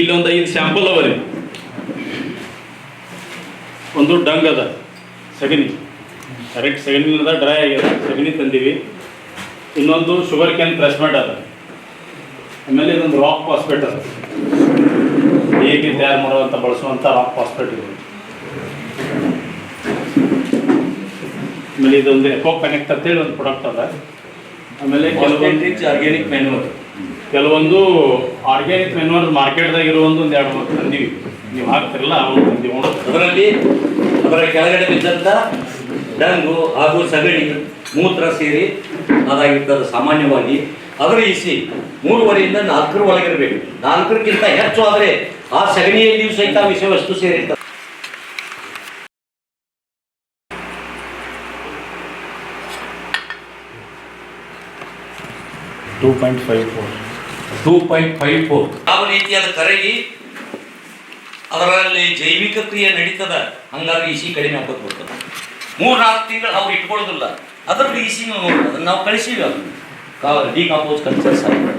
ಇಲ್ಲೊಂದು ಐದು ಸ್ಯಾಂಪಲ್ ಅವ ರೀ ಒಂದು ಡಂಗ್ ಅದ, ಸಗಣಿ. ಕರೆಕ್ಟ್ ಸಗಣಿ ಅದ ಡ್ರೈ ಆಗ್ಯದ, ಸಗಣಿ ತಂದೀವಿ. ಇನ್ನೊಂದು ಶುಗರ್ ಕ್ಯಾನ್ ಪ್ರೆಸ್ಮೆಂಟ್ ಅದ. ಆಮೇಲೆ ಇದೊಂದು ರಾಕ್ ಪಾಸ್ಪೆಟ್ ಅದ. ಹೇಗೆ ತಯಾರು ಮಾಡುವಂಥ ಬಳಸುವಂಥ ರಾಕ್ ಪಾಸ್ಪೆಟ್ ಇದೆ. ಆಮೇಲೆ ಇದೊಂದು ಎಕೋ ಕನೆಕ್ಟ್ ಅಂತೇಳಿ ಒಂದು ಪ್ರಾಡಕ್ಟ್ ಅದ. ಆಮೇಲೆ ಕೆಲವೊಂದು ಆರ್ಗ್ಯಾನಿಕ್ ಮ್ಯಾನ್ಯೂರ್ ಕೆಲವೊಂದು ಆರ್ಗ್ಯಾನಿಕ್ ಮೆನ್ಯೂರ್ ಮಾರ್ಕೆಟ್ದಾಗ ಇರೋ ಒಂದು ಎರಡು ಮೂರು ತಂದೀವಿ ನೀವು ಹಾಕ್ತಿರಲ್ಲ ಅವನು ತಂದೀವಿ ಅದರಲ್ಲಿ ಅದರ ಕೆಳಗಡೆ ಬಿದ್ದಂಥ ಡಂಗು ಹಾಗೂ ಸಗಣಿ ಮೂತ್ರ ಸೇರಿ ಅದಾಗಿರ್ತದೆ ಸಾಮಾನ್ಯವಾಗಿ ಅದರ ಇಸಿ ಮೂರುವರೆಯಿಂದ ನಾಲ್ಕರ ಒಳಗಿರಬೇಕು. ನಾಲ್ಕರಕ್ಕಿಂತ ಹೆಚ್ಚು ಆದರೆ ಆ ಸಗಣಿಯಲ್ಲಿಯೂ ಸಹಿತ ವಿಷಯವಷ್ಟು ಸೇರಿರ್ತದೆ. Two point five four two point five four ಯಾವ ರೀತಿಯಾದ ಕರಗಿ, ಅದರಲ್ಲಿ ಜೈವಿಕ ಕ್ರಿಯೆ ನಡೀತದ, ಹಂಗಾಗಿ ಇಸಿ ಕಡಿಮೆ ಹಾಕೋದು ಬರ್ತದೆ ಮೂರು ನಾಲ್ಕು ತಿಂಗಳು ಅವ್ರು ಇಟ್ಕೊಳ್ಳೋದಿಲ್ಲ. ಅದರಲ್ಲಿ ಇಸಿನೂ ನೋಡ್ಬೋದು ಅದನ್ನು ನಾವು ಕಳಿಸೀವಿ ಅದು ಡಿಕಾಂಪೋಸ್ ಕಲ್ಚರ್ಸ್ ಆಗಿದೆ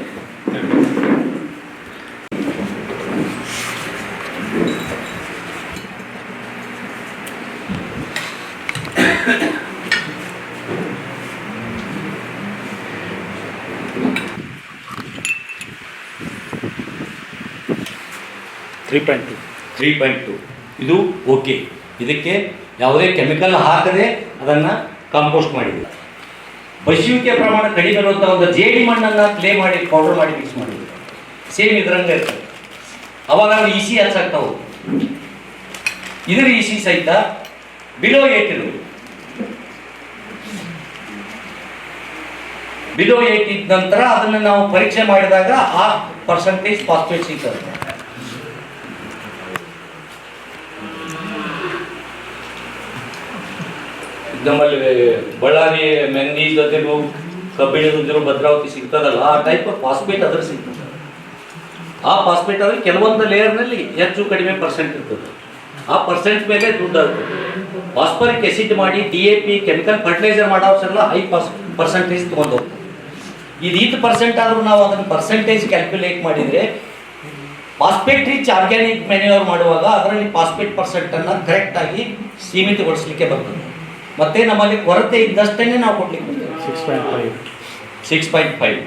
three point two three point two ಇದು ಓಕೆ ಇದಕ್ಕೆ ಯಾವುದೇ ಕೆಮಿಕಲ್ ಹಾಕದೆ ಅದನ್ನು ಕಾಂಪೋಸ್ಟ್ ಮಾಡಿಲ್ಲ ಬಸಿಯುವಿಕೆ ಪ್ರಮಾಣ ಕಡಿಮೆ ಇರುವಂಥ ಒಂದು ಜೇಡಿ ಮಣ್ಣನ್ನು ಕ್ಲೇ ಮಾಡಿ ಪೌಡರ್ ಮಾಡಿ ಮಿಕ್ಸ್ ಮಾಡಿದ್ರು ಸೇಮ್ ಇದರಂಗೆ ಇರ್ತದೆ. ಅವಾಗ ನಾವು ಈಸಿ ಹಚ್ಚಾಗ್ತಾವು ಇದ್ರ ಈಸಿ ಸಹಿತ ಬಿಲೋ ಏಟಿರು ಬಿಲೋ ಏಟ್ ಇದ್ದ ನಂತರ ಅದನ್ನು ನಾವು ಪರೀಕ್ಷೆ ಮಾಡಿದಾಗ ಆ ಪರ್ಸೆಂಟೇಜ್ ಪಾಸ್ಪೇಟ್ ಸಿಗ್ತದೆ. ನಮ್ಮಲ್ಲಿ ಬಳ್ಳಾರಿ ಮೆಂಗೀಸ್ ಅದಿರು ಕಬ್ಬಿಣದಿರು ಭದ್ರಾವತಿ ಸಿಗ್ತದಲ್ಲ, ಆ ಟೈಪ್ ಫಾಸ್ಫೇಟ್ ಅದ್ರ ಸಿಗ್ತದೆ. ಆ ಫಾಸ್ಫೇಟ್ ಆದರೆ ಕೆಲವೊಂದು ಲೇಯರ್ನಲ್ಲಿ ಹೆಚ್ಚು ಕಡಿಮೆ ಪರ್ಸೆಂಟ್ ಇರ್ತದೆ. ಆ ಪರ್ಸೆಂಟ್ ಮೇಲೆ ದುಡ್ಡು ಆಗ್ತದೆ ಫಾಸ್ಫರಿಕ್ ಎಸಿಡ್ ಮಾಡಿ D A P chemical fertiliser ಮಾಡೋಸೆಲ್ಲ high phos percentage ತೊಗೊಂಡು ಹೋಗ್ತದೆ ಇದು ಇದು ಪರ್ಸೆಂಟ್ ಆದರೂ ನಾವು ಅದನ್ನು ಪರ್ಸೆಂಟೇಜ್ ಕ್ಯಾಲ್ಕುಲೇಟ್ ಮಾಡಿದರೆ ಫಾಸ್ಫೇಟ್ ರಿಚ್ ಆರ್ಗ್ಯಾನಿಕ್ ಮೆನ್ಯೂರ್ ಮಾಡುವಾಗ ಅದರಲ್ಲಿ ಫಾಸ್ಫೇಟ್ ಪರ್ಸೆಂಟನ್ನು ಕರೆಕ್ಟಾಗಿ ಸೀಮಿತಗೊಳಿಸಲಿಕ್ಕೆ ಬರ್ತದೆ. ಮತ್ತೆ ನಮ್ಮಲ್ಲಿ ಕೊರತೆ ಇದ್ದಷ್ಟೇ ನಾವು ಕೊಡ್ಲಿಕ್ಕೆ six point five six point five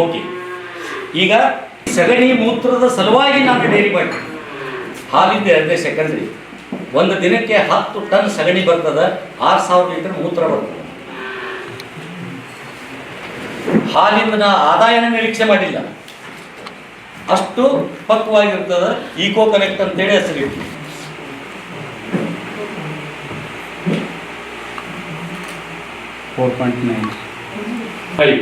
okay ಈಗ ಸಗಣಿ ಮೂತ್ರದ ಸಲುವಾಗಿ ನಾನು ಡೈರಿ ಮಾಡಿ. ಹಾಲಿಂದ ಎರಡನೇ ಸೆಕೆಂಡ್ರಿ ಒಂದು ದಿನಕ್ಕೆ ಹತ್ತು ಟನ್ ಸಗಣಿ ಬರ್ತದ ಆರು ಸಾವಿರ ಲೀಟರ್ ಮೂತ್ರ ಬರ್ತದೆ. ಹಾಲಿಂದ ನಾ ಆದಾಯನ ನಿರೀಕ್ಷೆ ಮಾಡಿಲ್ಲ. ಅಷ್ಟು ಪಕ್ವವಾಗಿರ್ತದ ಈಕೋ ಕನೆಕ್ಟ್ ಅಂತೇಳಿ ಹೆಸರಿಟ್ಟು four point nine five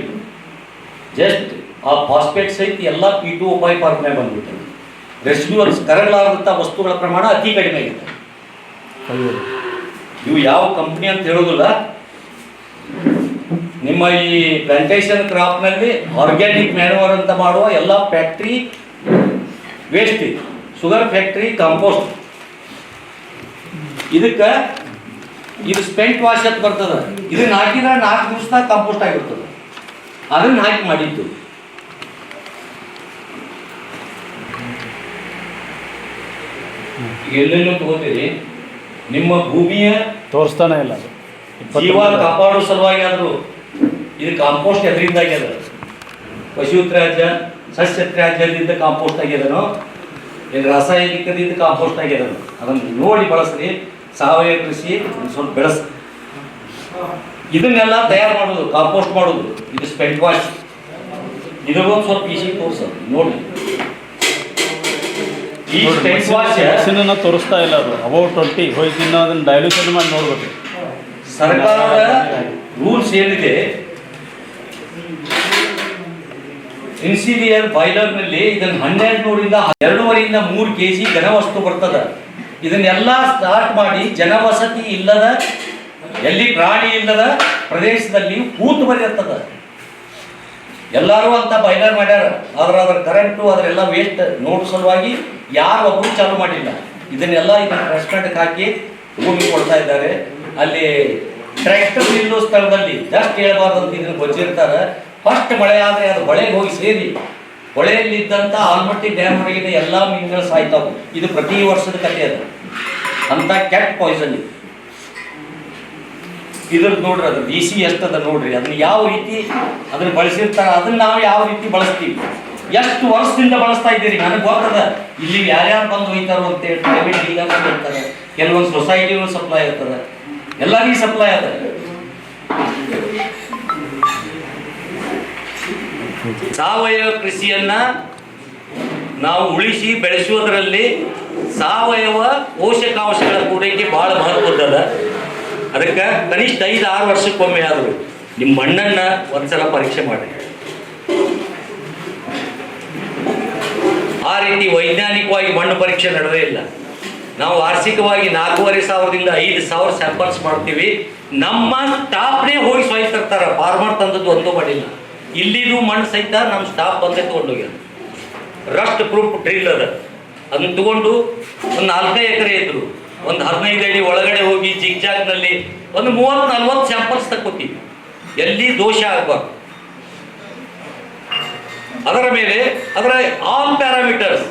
just ಆ ಫಾಸ್ಫೇಟ್ ಸಹಿತ ಎಲ್ಲ ಪಿ ಟು ಉಪಾಯ ಪಾರ್ಕ್ನೇ ಬಂದ್ಬಿಟ್ಟು ರೆಸಿಡ್ಯೂವಲ್ಸ್ ಕರಗಲಾದಂಥ ವಸ್ತುಗಳ ಪ್ರಮಾಣ ಅತಿ ಕಡಿಮೆ ಆಗಿದೆ. ಫೈವ್ ಇವು ಯಾವ ಕಂಪ್ನಿ ಅಂತ ಹೇಳೋದಿಲ್ಲ. ನಿಮ್ಮ ಈ ಪ್ಲಾಂಟೇಶನ್ ಕ್ರಾಪ್ನಲ್ಲಿ ಆರ್ಗ್ಯಾನಿಕ್ ಮ್ಯಾನುವರ್ ಅಂತ ಮಾಡುವ ಎಲ್ಲ ಫ್ಯಾಕ್ಟ್ರಿ ವೇಸ್ಟ್ ಇದೆ. ಶುಗರ್ ಫ್ಯಾಕ್ಟ್ರಿ ಕಾಂಪೋಸ್ಟ್ ಇದಕ್ಕೆ ಇದು ಸ್ಪೆಂಟ್ ವಾಶ್ ಅಂತ ಬರ್ತದೆ. ಇದನ್ನ ಹಾಕಿದ್ರೆ ನಾಲ್ಕು ದಿವಸದಾಗ ಕಾಂಪೋಸ್ಟ್ ಆಗಿರ್ತದೆ. ಅದನ್ನ ಹಾಕಿ ಮಾಡಿದ್ದು. ಎಲ್ಲೆಲ್ಲೂ ತಗೋತೀರಿ ನಿಮ್ಮ ಭೂಮಿಯ ತೋರಿಸ್ತಾನೆ ಇಲ್ಲ ಜೀವ ಕಾಪಾಡೋ ಸಲುವಾಗಿ ಆದರೂ ಇದು ಕಾಂಪೋಸ್ಟ್ ಎದರಿಂದ ಆಗ್ಯದ ಪಶು ತ್ಯಾಜ್ಯ ಸಸ್ಯ ತ್ಯಾಜ್ಯದಿಂದ ಕಾಂಪೋಸ್ಟ್ ಆಗ್ಯದನು ಏನು ರಾಸಾಯನಿಕದಿಂದ ಕಾಂಪೋಸ್ಟ್ ಆಗ್ಯದನು ಅದನ್ನು ನೋಡಿ ಬಳಸ್ರಿ. ಸಾವಯವ ಕೃಷಿ ಸ್ವಲ್ಪ ಬೆಳೆಸ್ ಇದನ್ನೆಲ್ಲ ತಯಾರು ಮಾಡೋದು ಕಾಂಪೋಸ್ಟ್ ಮಾಡೋದು. ಇದು ಸ್ಪೆಂಟ್ ವಾಶ್ ಇದಕ್ಕೊಂದು ಸ್ವಲ್ಪ ಈಸಿ ತೋರ್ಸೋದು ನೋಡಿ ಈ ಸ್ಪೆಂಟ್ ವಾಶ್ ತೋರಿಸ್ತಾ ಇಲ್ಲ ಅದು. ಅಬೌಟ್ ಟ್ವೆಂಟಿ ಹೋಗಿ ಅದನ್ನ ಡೈಲ್ಯೂಷನ್ ಮಾಡಿ ನೋಡ್ಬೇಕು. ಸರ್ಕಾರದ ರೂಲ್ಸ್ ಏನಿದೆ? ಇನ್ಸಿಡಿಯರ್ ಬಾಯ್ಲರ್ನಲ್ಲಿ ಇದನ್ನು ಹನ್ನೆರಡು ನೂರಿಂದ ಎರಡೂವರೆಯಿಂದ ಮೂರು ಕೆ ಜಿ ಘನವಸ್ತು ಬರ್ತದ. ಇದನ್ನೆಲ್ಲ ಸ್ಟಾರ್ಟ್ ಮಾಡಿ ಜನವಸತಿ ಇಲ್ಲದ, ಎಲ್ಲಿ ಪ್ರಾಣಿ ಇಲ್ಲದ ಪ್ರದೇಶದಲ್ಲಿ ಹೂತು ಬರೆಯತ್ತದ. ಎಲ್ಲರೂ ಅಂತ ಬೈಲರ್ ಮಾಡ್ಯಾರ, ಆದ್ರೆ ಅದರ ಕರೆಂಟು ಅದರೆಲ್ಲ ವೇಸ್ಟ್ ನೋಡ್ ಸಲುವಾಗಿ ಯಾರು ಒಬ್ಬರು ಚಾಲೂ ಮಾಡಿಲ್ಲ. ಇದನ್ನೆಲ್ಲ ಇದನ್ನ ರೆಸ್ಟೋರೆಂಟ್ಗೆ ಹಾಕಿ ಭೂಮಿ ಕೊಡ್ತಾ ಇದ್ದಾರೆ. ಅಲ್ಲಿ ಟ್ರ್ಯಾಕ್ಟರ್ ನಿಲ್ಲೋ ಸ್ಥಳದಲ್ಲಿ ಜಸ್ಟ್ ಹೇಳ್ಬಾರ್ದು ಅಂತ ಇದನ್ನು ಗೊತ್ತಿರ್ತಾರೆ ಫಸ್ಟ್ ಮಳೆ ಆದರೆ ಅದು ಹೊಳೆಗೆ ಹೋಗಿ ಸೇರಿ. ಹೊಳೆಯಲ್ಲಿದ್ದಂಥ ಆಲ್ಮಟ್ಟಿ ಡ್ಯಾಮ್ ಒಳಗಿನ ಎಲ್ಲ ಮೀನುಗಳು ಸಾಯ್ತಾವು ಇದು ಪ್ರತಿ ವರ್ಷದ ಕಥೆ ಅದು. ಅಂತ ಕೆಟ್ಟ ಪಾಯ್ಸನ್ ಇದು. ನೋಡ್ರಿ ಅದು ಬಿ ಸಿ ಎಷ್ಟದ ನೋಡ್ರಿ. ಅದನ್ನ ಯಾವ ರೀತಿ ಅದನ್ನ ಬಳಸಿರ್ತಾರ ಅದನ್ನ ನಾವು ಯಾವ ರೀತಿ ಬಳಸ್ತೀವಿ? ಎಷ್ಟು ವರ್ಷದಿಂದ ಬಳಸ್ತಾ ಇದ್ದೀರಿ? ನನಗೆ ಗೊತ್ತದ. ಇಲ್ಲಿ ಯಾರ್ಯಾರು ಬಂದು ಹೋಯ್ತಾರೋ ಅಂತೇಳಿ ಇರ್ತಾರೆ ಕೆಲವೊಂದು ಸೊಸೈಟಿಗಳು ಸಪ್ಲೈ ಇರ್ತದೆ ಎಲ್ಲರಿಗೂ ಸಪ್ಲೈ ಅದ ಸಾವಯವ ಕೃಷಿಯನ್ನ ನಾವು ಉಳಿಸಿ ಬೆಳೆಸುವುದರಲ್ಲಿ ಸಾವಯವ ಪೋಷಕಾಂಶಗಳ ಪೂರೈಕೆ ಬಹಳ ಮಹತ್ವದ್ದದ. ಅದಕ್ಕೆ ಕನಿಷ್ಠ ಐದು ಆರು ವರ್ಷಕ್ಕೊಮ್ಮೆ ಆದರೂ ನಿಮ್ಮ ಮಣ್ಣನ್ನ ಒಂದ್ಸಲ ಪರೀಕ್ಷೆ ಮಾಡಿ. ಆ ರೀತಿ ವೈಜ್ಞಾನಿಕವಾಗಿ ಮಣ್ಣು ಪರೀಕ್ಷೆ ನಡೆದೇ ಇಲ್ಲ. ನಾವು ವಾರ್ಷಿಕವಾಗಿ ನಾಲ್ಕೂವರೆ ಸಾವಿರದಿಂದ ಐದು ಸಾವಿರ ಸ್ಯಾಂಪಲ್ಸ್ ಮಾಡ್ತೀವಿ. ನಮ್ಮ ಸ್ಟಾಫ್ನೇ ಹೋಗಿ ಸೊಯ್ ತರ್ತಾರೆ. ಫಾರ್ಮರ್ ತಂದದ್ದು ಒಂದು ಮಾಡಿಲ್ಲ. ಇಲ್ಲಿದು ಮಣ್ಣು ಸಹಿತ ನಮ್ಮ ಸ್ಟಾಫ್ ಬಂದೇ ತೊಗೊಂಡೋಗ್ಯಾರ ರಸ್ಟ್ ಪ್ರೂಫ್ ಡ್ರಿಲ್ ಅದ. ಅದನ್ನ ತಗೊಂಡು ಒಂದು ಅರ್ಧ ಎಕರೆ ಇದ್ರು ಒಂದು ಹದಿನೈದು ಅಡಿ ಒಳಗಡೆ ಹೋಗಿ ಜಿಗ್ಜಾಗ್ನಲ್ಲಿ ಒಂದು ಮೂವತ್ತು ನಲ್ವತ್ತು ಸ್ಯಾಂಪಲ್ಸ್ ತಕ್ಕೋತೀವಿ. ಎಲ್ಲಿ ದೋಷ ಆಗಬಾರ್ದು. ಅದರ ಮೇಲೆ ಅದರ all parameters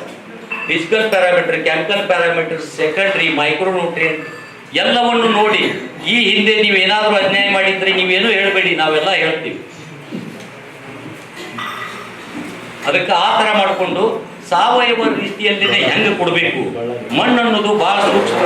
physical parameter chemical parameters secondary micronutrient ಎಲ್ಲವನ್ನು ನೋಡಿ ಈ ಹಿಂದೆ ನೀವು ಏನಾದರೂ ಅನ್ಯಾಯ ಮಾಡಿದ್ರೆ ನೀವೇನು ಹೇಳಬೇಡಿ, ನಾವೆಲ್ಲ ಹೇಳ್ತೀವಿ. ಅದಕ್ಕೆ ಆ ಥರ ಮಾಡಿಕೊಂಡು ಸಾವಯವ ರೀತಿಯಲ್ಲಿನೇ ಹೆಂಗೆ ಕೊಡಬೇಕು? ಮಣ್ಣು ಅನ್ನೋದು ಭಾಳ ಸೂಕ್ಷ್ಮ.